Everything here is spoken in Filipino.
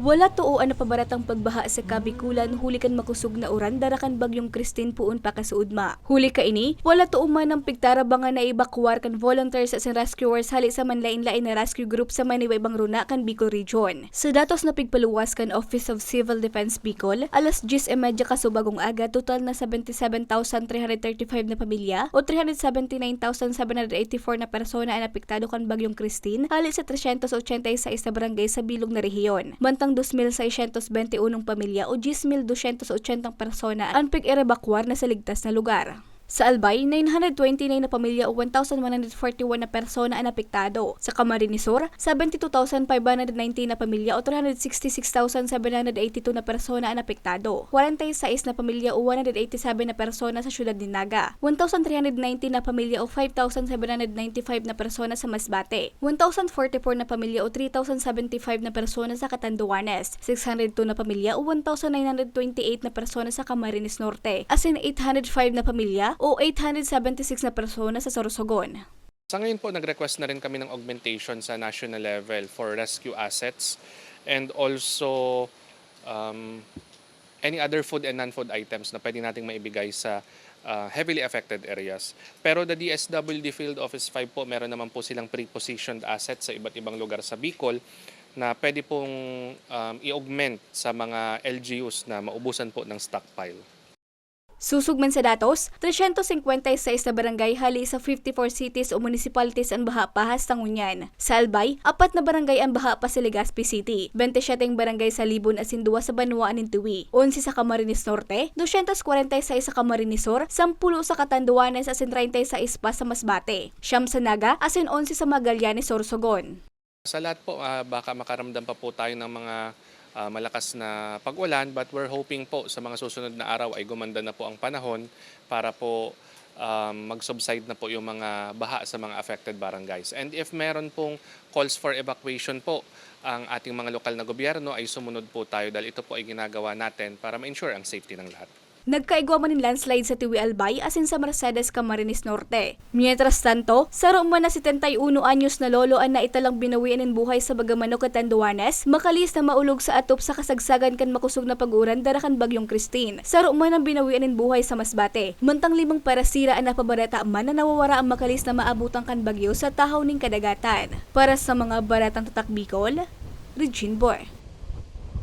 Wala tuoan na pabaratang pagbaha sa Kabikulan huli kan makusog na uran darakan bagyong Christine puon pa kasuudma. Huli ka ini, wala tuuman ng pigtara ba nga na evacuar kan volunteers at rescuers hali sa manlain-lain na rescue group sa Maniwa ibang runa kan Bicol Region. Sa datos na pigpaluwas kan Office of Civil Defense Bicol, alas 10 e kasubagong aga total na 77,335 na pamilya o 379,784 na persona ang apektado kan bagyong Christine hali sa 386 na barangay sa bilog na rehiyon. Mantang 2,621 pamilya o 10,280 persona ang pig-erebakwar na sa ligtas na lugar. Sa Albay, 929 na pamilya o 1,141 na persona ang apektado. Sa Camarines Sur, 72,519 na pamilya o 366,782 na persona ang apektado. 46 na pamilya o 187 na persona sa syudad ni Naga. 1,390 na pamilya o 5,795 na persona sa Masbate. 1,044 na pamilya o 3,075 na persona sa Catanduanes. 602 na pamilya o 1,928 na persona sa Camarines Norte. As in 805 na pamilya o 876 na persona sa Sorsogon. Sa ngayon po, nag-request na rin kami ng augmentation sa national level for rescue assets and also um, any other food and non-food items na pwede nating maibigay sa uh, heavily affected areas. Pero the DSWD Field Office 5 po, meron naman po silang pre-positioned assets sa iba't ibang lugar sa Bicol na pwede pong um, i-augment sa mga LGUs na maubusan po ng stockpile. Susugman sa datos, 356 na barangay hali sa 54 cities o municipalities ang baha pahas Tangunyan. Sa Albay, apat na barangay ang baha pa sa Legazpi City, 27 barangay sa Libon asin duwa sa Banuaan Nintuwi, 11 sa Camarines Norte, 246 sa Camarines Sur, 10 sa Catanduanes asin 36 pa sa Masbate, Siyam sa Naga asin 11 sa Magallanes Sorsogon. Sa lahat po, ah, baka makaramdam pa po tayo ng mga ah, malakas na pag-ulan but we're hoping po sa mga susunod na araw ay gumanda na po ang panahon para po um, mag-subside na po yung mga baha sa mga affected barangays. And if meron pong calls for evacuation po ang ating mga lokal na gobyerno ay sumunod po tayo dahil ito po ay ginagawa natin para ma-ensure ang safety ng lahat. Nagkaigwa man ng landslide sa Tiwi Albay asin sa Mercedes Camarines Norte. Mientras tanto, sa Roma na 71 anyos na lolo ang naitalang binawian ng buhay sa Bagamano Catanduanes, makalis na maulog sa atop sa kasagsagan kan makusog na pag-uran darakan bagyong Christine. Sa Roma ang binawian ng buhay sa Masbate, mantang limang parasira ang napabarata man na nawawara ang makalis na maabutang kan bagyo sa tahaw ning kadagatan. Para sa mga baratang tatak Bicol, Regine Boy.